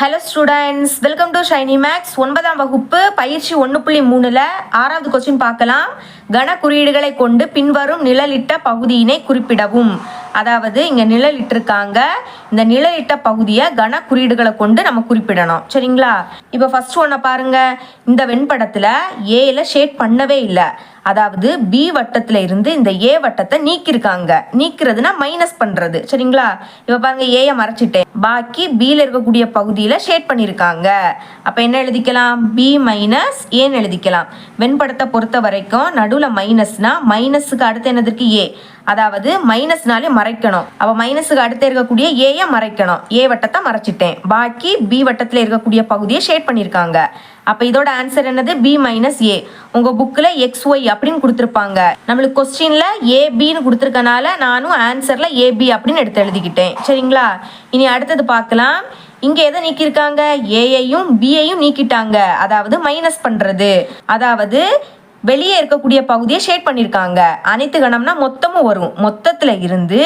Hello students welcome to Shiny Max ஒன்பதாம் வகுப்பு பயிற்சி ஒன்று புள்ளி மூணில் ஆறாவது கொஸ்டின் பார்க்கலாம். கன குறியீடுகளை கொண்டு பின்வரும் நிழலிட்ட பகுதியினை குறிப்பிடவும். அதாவது இங்கே நிழலிட்டிருக்காங்க. இந்த நிழலிட்ட பகுதியை கன குறியீடுகளை கொண்டு நம்ம குறிப்பிடணும். சரிங்களா? இப்போ ஃபஸ்ட் ஒன்றை பாருங்க. இந்த வெண்படத்தில் ஏல ஷேட் பண்ணவே இல்லை. அதாவது பி வட்டத்தில் இருந்து இந்த ஏ வட்டத்தை நீக்கிருக்காங்க. நீக்கிறதுனா மைனஸ் பண்ணுறது சரிங்களா? இப்போ பாருங்க ஏயை மறைச்சிட்டேன். பாக்கி பியில் இருக்கக்கூடிய பகுதியில் ஷேட் பண்ணியிருக்காங்க அப்போ என்ன எழுதிக்கலாம்? பி மைனஸ் ஏன்னு எழுதிக்கலாம். வெண்படத்தை பொறுத்த வரைக்கும் நடுவில் மைனஸ்னா மைனஸுக்கு அடுத்து என்னதற்கு ஏ அதாவது மைனஸ்னாலே மறைக்கணும். அப்போ மைனஸுக்கு அடுத்து இருக்கக்கூடிய ஏயை மறைக்கணும். ஏ வட்டத்தை மறைச்சிட்டேன். பாக்கி பி வட்டத்தில் இருக்கக்கூடிய பகுதியை ஷேட் பண்ணியிருக்காங்க அப்போ இதோட ஆன்சர் என்னது? பி மைனஸ் ஏ உங்கள் புக்கில் எக்ஸ் ஒய் அப்படின்னு கொடுத்துருப்பாங்க. நம்மளுக்கு கொஸ்டினில் ஏபின்னு கொடுத்துருக்கனால நானும் ஆன்சரில் ஏபி அப்படின்னு எடுத்து எழுதிக்கிட்டேன். சரிங்களா? இனி அடுத்தது பார்க்கலாம். இங்கே எதை நீக்கியிருக்காங்க? ஏஐயும் பிஐயும் நீக்கிட்டாங்க. அதாவது மைனஸ் பண்ணுறது அதாவது வெளியே இருக்கக்கூடிய பகுதியை ஷேட் பண்ணியிருக்காங்க அனைத்து கணம்னா மொத்தமும் வரும். மொத்தத்தில் இருந்து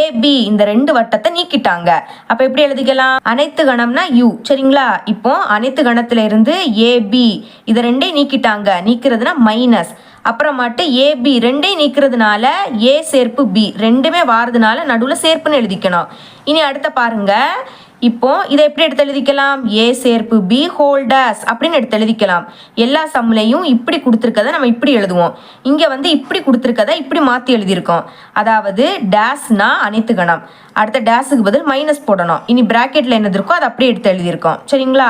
ஏபி இந்த ரெண்டு வட்டத்தை நீக்கிட்டாங்க. அப்போ எப்படி எழுதிக்கலாம்? அனைத்து கணம்னா யூ சரிங்களா? இப்போ அனைத்து கணத்துல இருந்து ஏபி இதை ரெண்டையும் நீக்கிட்டாங்க. நீக்கிறதுனா மைனஸ் அப்புறமாட்டு ஏபி ரெண்டையும் நீக்கிறதுனால ஏ சேர்ப்பு பி ரெண்டுமே வாரதுனால நடுவில் சேர்ப்புன்னு எழுதிக்கணும். இனி அடுத்த பாருங்கள் இப்போ இதை எப்படி எடுத்து எழுதிக்கலாம்? ஏ சேர்ப்பு பி ஹோல்டர்ஸ் அப்படின்னு எடுத்து எழுதிக்கலாம். எல்லா சம்லையும் இப்படி கொடுத்துருக்கத நம்ம இப்படி எழுதுவோம். இங்கே வந்து இப்படி கொடுத்துருக்கத இப்படி மாற்றி எழுதியிருக்கோம். அதாவது டேஸ்னா அனைத்து கணம். அடுத்த டேஸுக்கு பதில் மைனஸ் போடணும். இனி பிராக்கெட்டில் என்னது இருக்கோ அதை அப்படியே எடுத்து எழுதியிருக்கோம். சரிங்களா?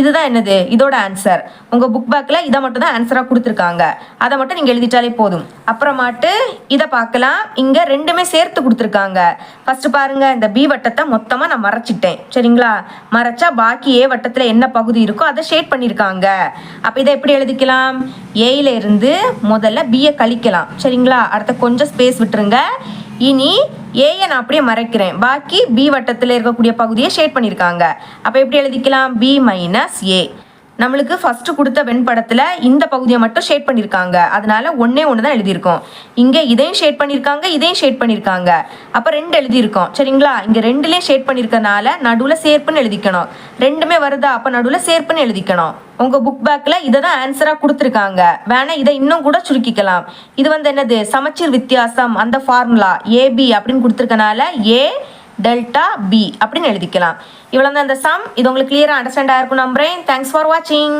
இதுதான் என்னது? இதோட ஆன்சர் உங்கள் புக் பேக்கில் இதை மட்டும் தான் ஆன்சராக கொடுத்துருக்காங்க. அதை மட்டும் நீங்கள் எழுதிட்டாலே போதும். அப்புறமாட்டு இதை பார்க்கலாம். இங்கே ரெண்டுமே சேர்த்து கொடுத்துருக்காங்க. ஃபஸ்ட்டு பாருங்கள் இந்த பி வட்டத்தை மொத்தமாக நான் மறைச்சிட்டேன். சரிங்களா? மறைச்சா பாக்கி ஏ வட்டத்தில் என்ன பகுதி இருக்கோ அதை ஷேட் பண்ணியிருக்காங்க அப்போ இதை எப்படி எழுதிக்கலாம்? ஏயில இருந்து முதல்ல பியை கழிக்கலாம். சரிங்களா? அடுத்த கொஞ்சம் ஸ்பேஸ் விட்டுருங்க. இனி ஏயை நான் அப்படியே மறைக்கிறேன். பாக்கி பி வட்டத்தில் இருக்கக்கூடிய பகுதியை ஷேட் பண்ணியிருக்காங்க அப்போ எப்படி எழுதிக்கலாம்? பி மைனஸ் ஏ நம்மளுக்கு ஃபஸ்ட்டு கொடுத்த வெண்படத்தில் இந்த பகுதியை மட்டும் ஷேட் பண்ணியிருக்காங்க அதனால ஒன்றே ஒன்று தான் எழுதியிருக்கோம். இங்கே இதையும் ஷேட் பண்ணியிருக்காங்க இதையும் ஷேட் பண்ணியிருக்காங்க அப்போ ரெண்டு எழுதியிருக்கோம். சரிங்களா? இங்கே ரெண்டுலேயும் ஷேட் பண்ணியிருக்கனால நடுவில் சேர்ப்புன்னு எழுதிக்கணும். ரெண்டுமே வருதா? அப்போ நடுவில் சேர்ப்புன்னு எழுதிக்கணும். உங்கள் புக் பேக்கில் இதை தான் ஆன்சராக கொடுத்துருக்காங்க. வேணா இதை இன்னும் கூட சுருக்கிக்கலாம். இது வந்து என்னது? சமச்சீர் வித்தியாசம் அந்த ஃபார்முலா ஏபி அப்படின்னு கொடுத்துருக்கனால ஏ டெல்டா பி அப்படின்னு எழுதிக்கலாம். இவ்வளோ தான் இந்த சம் இது உங்களுக்கு கிளியராக அண்டர்ஸ்டாண்ட் ஆயிருக்கும் நம்புறேன். தேங்க்ஸ் ஃபார் வாட்சிங்